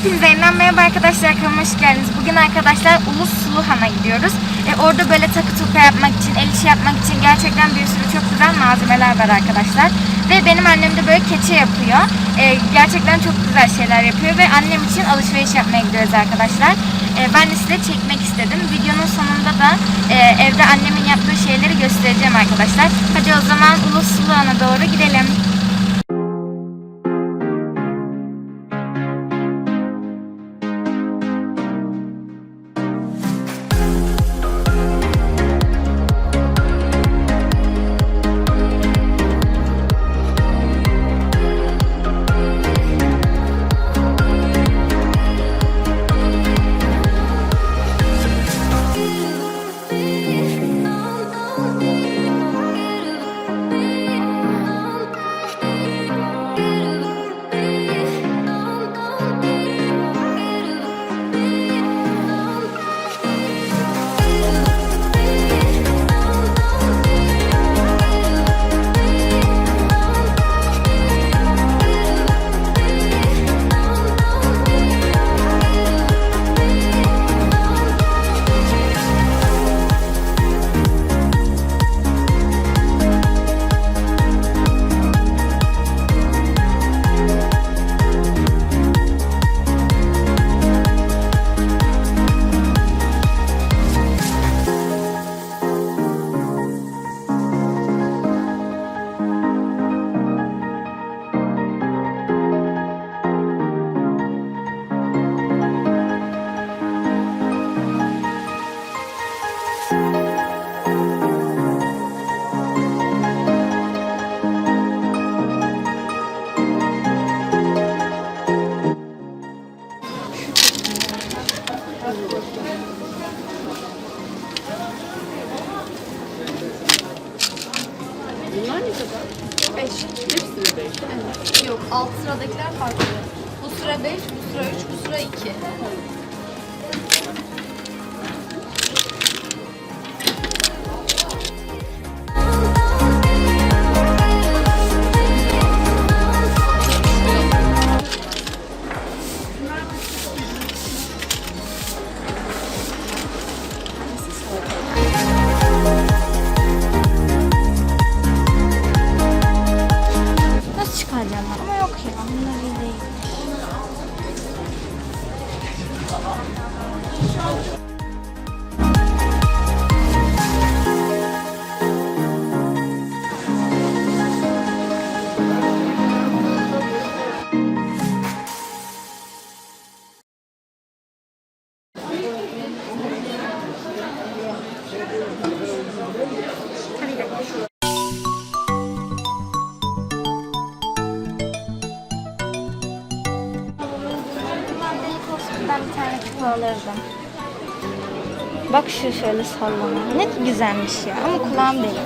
Hepinize yeniden merhaba arkadaşlar hoş geldiniz. Bugün arkadaşlar Ulus Suluhan'a gidiyoruz. E, orada böyle takı tuka yapmak için, el işi yapmak için gerçekten bir sürü çok güzel malzemeler var arkadaşlar. Ve benim annem de böyle keçe yapıyor. E, gerçekten çok güzel şeyler yapıyor ve annem için alışveriş yapmaya gidiyoruz arkadaşlar. E, ben de size çekmek istedim. Videonun sonunda da e, evde annemin yaptığı şeyleri göstereceğim arkadaşlar. Hadi o zaman Ulus Suluhan'a doğru gidelim. Bu sıra 5, bu sıra 3, bu sıra 2. Bak şu şöyle sallama. Ne güzelmiş ya ama kulağım değil.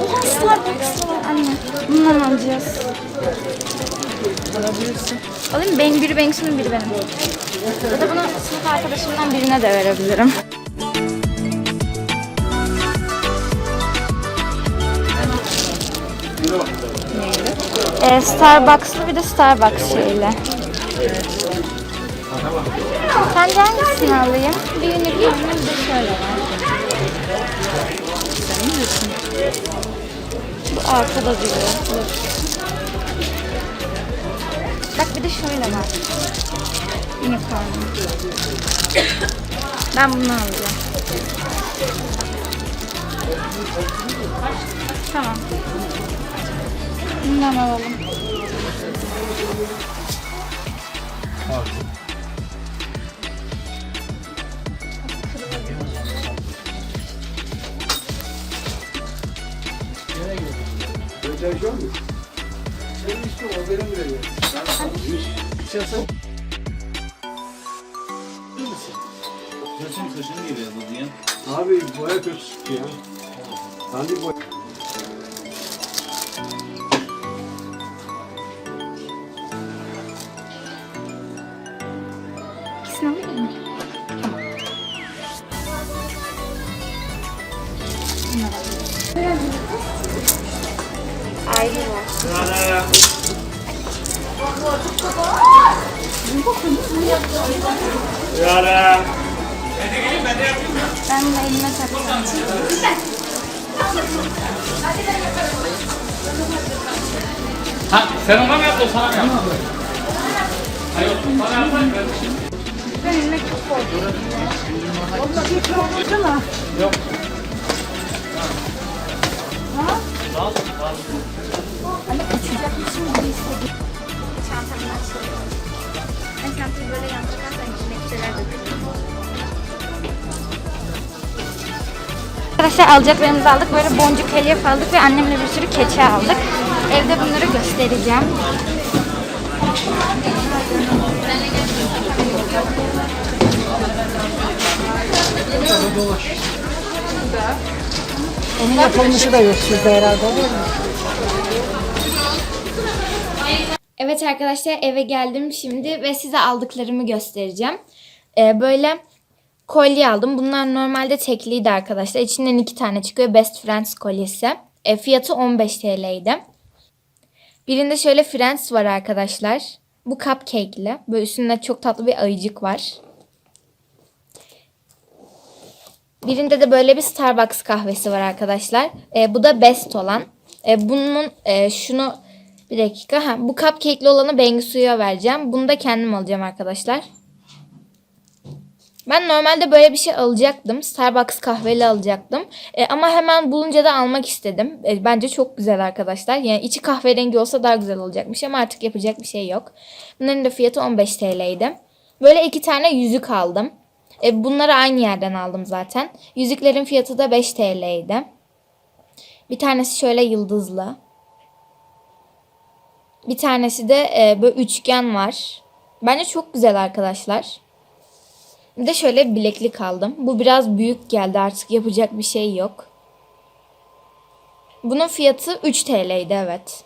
Oha Starbucks var anne. Bundan alacağız. Alabilirsin. Alayım? Benim biri Banks'ın biri benim. Ya da bunu sınıf arkadaşımdan birine de verebilirim. Ee, Starbucks'lı bir de Starbucks şeyle. Sence hangisini alayım? Bir unicorn bir de şöyle var. Bu arkada duruyor. Dur. Bak bir de şöyle var. Unicorn. Ben bunu alacağım. Tamam. Bundan alalım. Saçın kaşını geliyor bu diye. Abi boya kötü çıktı ya. Dandik boya. Ben de elime takacağım. Ha, sen ona mı yaptın, sana mı yaptın? Hayır, sana yapsana. Ben elime çok oldu. Yok. Açacakmışım gibi hissediyorum. Çantamı açıyorum. Ben çantayı böyle yan içine bir şeyler dökülüyor. Arkadaşlar alacaklarımızı aldık. Böyle boncuk elyaf aldık ve annemle bir sürü keçe aldık. Evde bunları göstereceğim. Onun yapılmışı da yok sizde herhalde değil mi? Evet arkadaşlar eve geldim şimdi ve size aldıklarımı göstereceğim. Ee, böyle kolye aldım. Bunlar normalde tekliydi arkadaşlar. İçinden iki tane çıkıyor. Best Friends kolyesi. E, fiyatı 15 TL'ydi. Birinde şöyle Friends var arkadaşlar. Bu cupcake'li. Böyle üstünde çok tatlı bir ayıcık var. Birinde de böyle bir Starbucks kahvesi var arkadaşlar. E, bu da best olan. E, bunun e, şunu bir dakika. Ha, bu cupcake'li olanı Bengisu'ya vereceğim. Bunu da kendim alacağım arkadaşlar. Ben normalde böyle bir şey alacaktım. Starbucks kahveli alacaktım. E, ama hemen bulunca da almak istedim. E, bence çok güzel arkadaşlar. Yani içi kahverengi olsa daha güzel olacakmış ama artık yapacak bir şey yok. Bunların da fiyatı 15 TL'ydi. Böyle iki tane yüzük aldım. E, bunları aynı yerden aldım zaten. Yüzüklerin fiyatı da 5 TL'ydi. Bir tanesi şöyle yıldızlı. Bir tanesi de e, böyle üçgen var. Bence çok güzel arkadaşlar. Bir de şöyle bileklik aldım. Bu biraz büyük geldi artık yapacak bir şey yok. Bunun fiyatı 3 TL'ydi evet.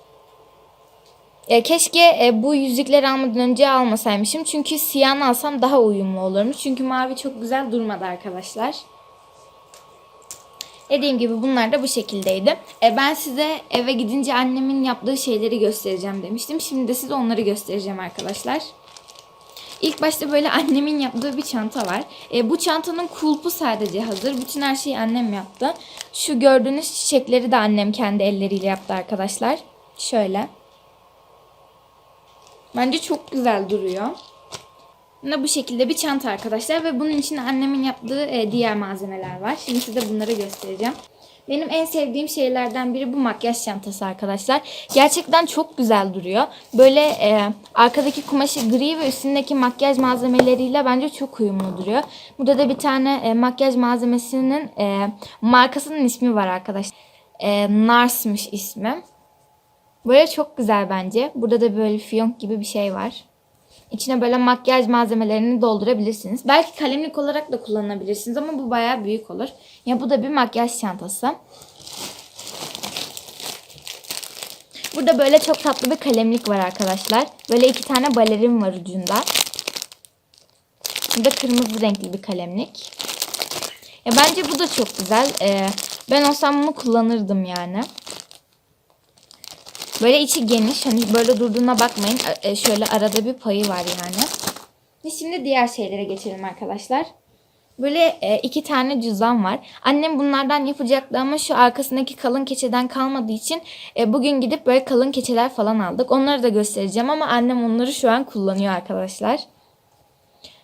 E, keşke e, bu yüzükleri almadan önce almasaymışım. Çünkü siyah alsam daha uyumlu olurmuş. Çünkü mavi çok güzel durmadı arkadaşlar. Dediğim gibi bunlar da bu şekildeydi. E, ben size eve gidince annemin yaptığı şeyleri göstereceğim demiştim. Şimdi de size onları göstereceğim arkadaşlar. İlk başta böyle annemin yaptığı bir çanta var. E, bu çantanın kulpu sadece hazır. Bütün her şeyi annem yaptı. Şu gördüğünüz çiçekleri de annem kendi elleriyle yaptı arkadaşlar. Şöyle. Bence çok güzel duruyor. Bu şekilde bir çanta arkadaşlar ve bunun içinde annemin yaptığı e, diğer malzemeler var. Şimdi size bunları göstereceğim. Benim en sevdiğim şeylerden biri bu makyaj çantası arkadaşlar. Gerçekten çok güzel duruyor. Böyle e, arkadaki kumaşı gri ve üstündeki makyaj malzemeleriyle bence çok uyumlu duruyor. Burada da bir tane e, makyaj malzemesinin e, markasının ismi var arkadaşlar. E, Nars'mış ismi. Böyle çok güzel bence. Burada da böyle fiyonk gibi bir şey var. İçine böyle makyaj malzemelerini doldurabilirsiniz. Belki kalemlik olarak da kullanabilirsiniz ama bu bayağı büyük olur. Ya bu da bir makyaj çantası. Burada böyle çok tatlı bir kalemlik var arkadaşlar. Böyle iki tane balerin var ucunda. Burada kırmızı renkli bir kalemlik. Ya bence bu da çok güzel. Ee, ben olsam bunu kullanırdım yani. Böyle içi geniş. Hani böyle durduğuna bakmayın. E, şöyle arada bir payı var yani. Ve şimdi diğer şeylere geçelim arkadaşlar. Böyle e, iki tane cüzdan var. Annem bunlardan yapacaktı ama şu arkasındaki kalın keçeden kalmadığı için e, bugün gidip böyle kalın keçeler falan aldık. Onları da göstereceğim ama annem onları şu an kullanıyor arkadaşlar.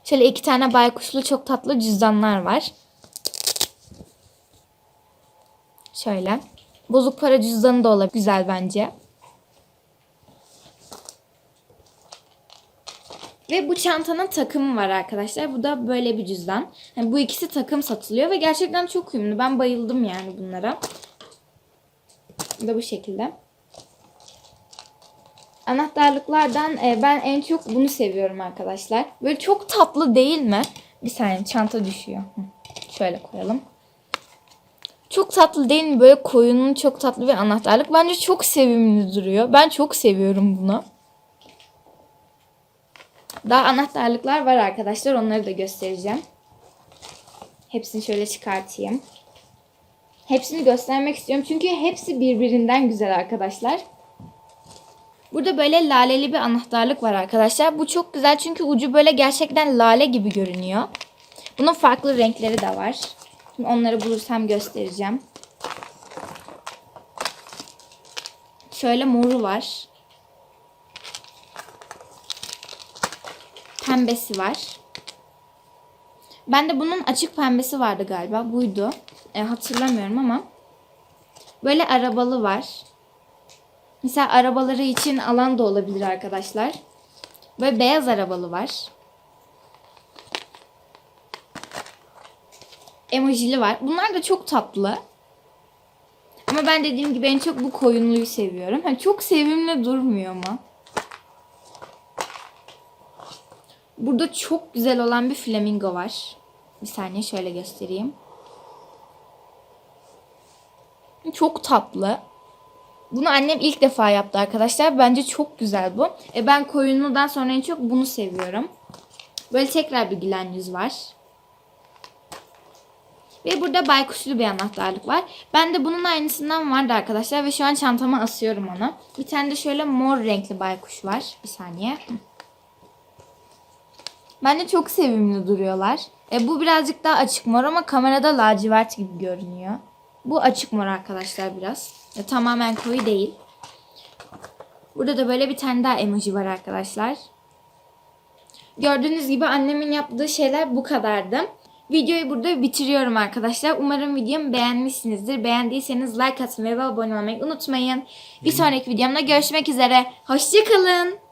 Şöyle iki tane baykuşlu çok tatlı cüzdanlar var. Şöyle. Bozuk para cüzdanı da olabilir. Güzel bence. Ve bu çantanın takımı var arkadaşlar. Bu da böyle bir cüzdan. Yani bu ikisi takım satılıyor ve gerçekten çok uyumlu. Ben bayıldım yani bunlara. Bu da bu şekilde. Anahtarlıklardan e, ben en çok bunu seviyorum arkadaşlar. Böyle çok tatlı değil mi? Bir saniye çanta düşüyor. Şöyle koyalım. Çok tatlı değil mi? Böyle koyunun çok tatlı bir anahtarlık. Bence çok sevimli duruyor. Ben çok seviyorum bunu. Daha anahtarlıklar var arkadaşlar. Onları da göstereceğim. Hepsini şöyle çıkartayım. Hepsini göstermek istiyorum. Çünkü hepsi birbirinden güzel arkadaşlar. Burada böyle laleli bir anahtarlık var arkadaşlar. Bu çok güzel çünkü ucu böyle gerçekten lale gibi görünüyor. Bunun farklı renkleri de var. Şimdi onları bulursam göstereceğim. Şöyle moru var. Pembesi var. Ben de bunun açık pembesi vardı galiba. Buydu. E, hatırlamıyorum ama. Böyle arabalı var. Mesela arabaları için alan da olabilir arkadaşlar. Böyle beyaz arabalı var. Emojili var. Bunlar da çok tatlı. Ama ben dediğim gibi en çok bu koyunluyu seviyorum. Hani çok sevimli durmuyor mu? Burada çok güzel olan bir flamingo var. Bir saniye şöyle göstereyim. Çok tatlı. Bunu annem ilk defa yaptı arkadaşlar. Bence çok güzel bu. E ben koyunludan sonra en çok bunu seviyorum. Böyle tekrar bir gülen yüz var. Ve burada baykuşlu bir anahtarlık var. Ben de bunun aynısından vardı arkadaşlar. Ve şu an çantama asıyorum onu. Bir tane de şöyle mor renkli baykuş var. Bir saniye. Bence çok sevimli duruyorlar. E, bu birazcık daha açık mor ama kamerada lacivert gibi görünüyor. Bu açık mor arkadaşlar biraz. E, tamamen koyu değil. Burada da böyle bir tane daha emoji var arkadaşlar. Gördüğünüz gibi annemin yaptığı şeyler bu kadardı. Videoyu burada bitiriyorum arkadaşlar. Umarım videomu beğenmişsinizdir. Beğendiyseniz like atmayı ve abone olmayı unutmayın. Bir sonraki videomda görüşmek üzere. Hoşçakalın.